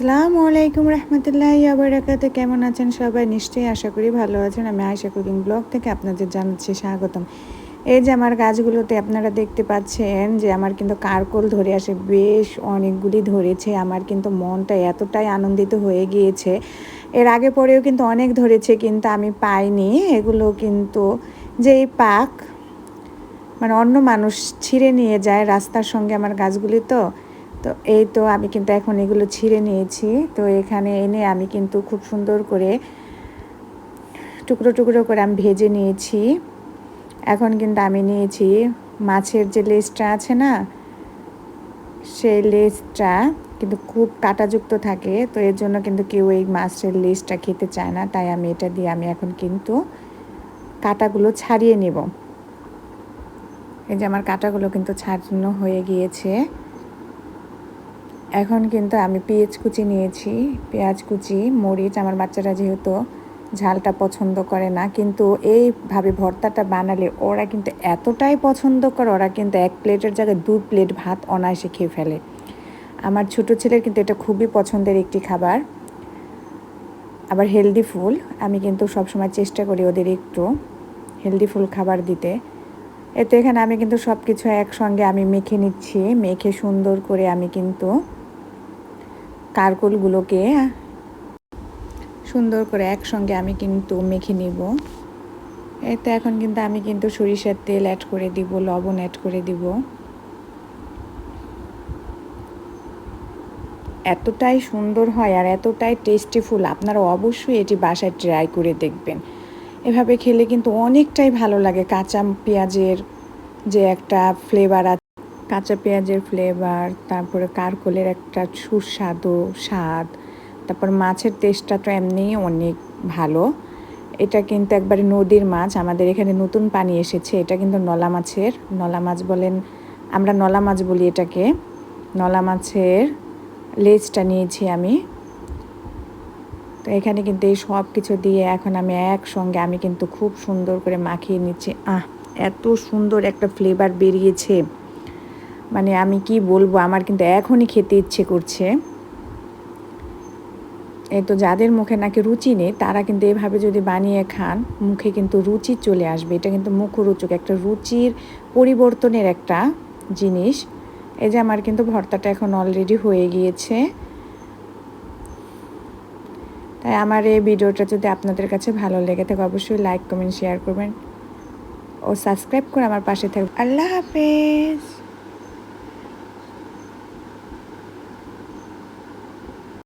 আসসালামু আলাইকুম রহমতুল্লাহ আবরাকাতে কেমন আছেন সবাই? নিশ্চয়ই আশা করি ভালো আছেন। আমি আয়সা কুকিং ব্লগ থেকে আপনাদের জানাচ্ছি স্বাগতম। এই যে আমার গাছগুলোতে আপনারা দেখতে পাচ্ছেন যে আমার কিন্তু কারকোল ধরে আসে, বেশ অনেকগুলি ধরেছে। আমার কিন্তু মনটা এতটাই আনন্দিত হয়ে গিয়েছে। এর আগে পরেও কিন্তু অনেক ধরেছে, কিন্তু আমি পাইনি। এগুলো কিন্তু যেই পাক মানে অন্য মানুষ ছিঁড়ে নিয়ে যায় রাস্তার সঙ্গে আমার গাছগুলি তো। তো এই তো আমি কিন্তু এখন এগুলো ছিঁড়ে নিয়েছি। তো এখানে এনে আমি কিন্তু খুব সুন্দর করে টুকরো টুকরো করে আমি ভেজে নিয়েছি। এখন কিন্তু আমি নিয়েছি মাছের যে লেজটা আছে না, সেই লেজটা কিন্তু খুব কাটাযুক্ত থাকে। তো এর জন্য কিন্তু কেউ এই মাছের লেজটা খেতে চায় না। তাই আমি এটা দিয়ে আমি এখন কিন্তু কাটাগুলো ছাড়িয়ে নেব। এই যে আমার কাটাগুলো কিন্তু ছাড়ানো হয়ে গিয়েছে। এখন কিন্তু আমি পেঁয়াজ কুচি নিয়েছি। পেঁয়াজ কুচি, মরিচ, আমার বাচ্চারা যেহেতু ঝালটা পছন্দ করে না, কিন্তু এইভাবে ভর্তাটা বানালে ওরা কিন্তু এতটাই পছন্দ করে, ওরা কিন্তু এক প্লেটের জায়গায় দু প্লেট ভাত অনায়াসে খেয়ে ফেলে। আমার ছোট ছেলের কিন্তু এটা খুবই পছন্দের একটি খাবার। আবার হেলদি ফুল, আমি কিন্তু সবসময় চেষ্টা করি ওদের একটু হেলদি ফুল খাবার দিতে। এতে এখানে আমি কিন্তু সব কিছু একসঙ্গে আমি মেখে নিচ্ছি, মেখে সুন্দর করে আমি কিন্তু কারকুলগুলোকে সুন্দর করে একসঙ্গে আমি কিন্তু মেখে নিব। এতে এখন কিন্তু আমি কিন্তু সরিষার তেল অ্যাড করে দিব, লবণ অ্যাড করে দিব। এতটাই সুন্দর হয় আর এতটাই টেস্টিফুল আপনারা অবশ্যই এটি বাসায় ট্রাই করে দেখবেন। এভাবে খেলে কিন্তু অনেকটাই ভালো লাগে। কাঁচা পেঁয়াজের যে একটা ফ্লেভার আছে কাঁচা পেঁয়াজের ফ্লেভার তারপরে কারকলের একটা সুস্বাদু স্বাদ, তারপর মাছের টেস্টটা তো এমনি অনেক ভালো। এটা কিন্তু একবারে নদীর মাছ, আমাদের এখানে নতুন পানি এসেছে, এটা কিন্তু নলা মাছের, নলা মাছ বলেন, আমরা নলা মাছ বলি এটাকে। নলা মাছের লেজটা নিয়েছি আমি। তো এখানে কিন্তু এই সব কিছু দিয়ে এখন আমি একসঙ্গে, আমি কিন্তু খুব সুন্দর করে মাখিয়ে নিচ্ছি। আহ, এত সুন্দর একটা ফ্লেভার বেরিয়েছে। মানে আমি কি বলব, আমার কিন্তু এখনই খেতে ইচ্ছে করছে। এই তো যাদের মুখে নাকি রুচি নেই, তারা কিন্তু এভাবে যদি বানিয়ে খান, মুখে কিন্তু রুচি চলে আসবে। এটা কিন্তু মুখরোচক, একটা রুচির পরিবর্তনের একটা জিনিস। এই যে আমার কিন্তু ভর্তাটা এখন অলরেডি হয়ে গিয়েছে। তাই আমার এই ভিডিওটা যদি আপনাদের কাছে ভালো লেগে থাকে, অবশ্যই লাইক কমেন্ট শেয়ার করবেন। ও সাবস্ক্রাইব করে আমার পাশে থাকবেন। আল্লাহ হাফেজ।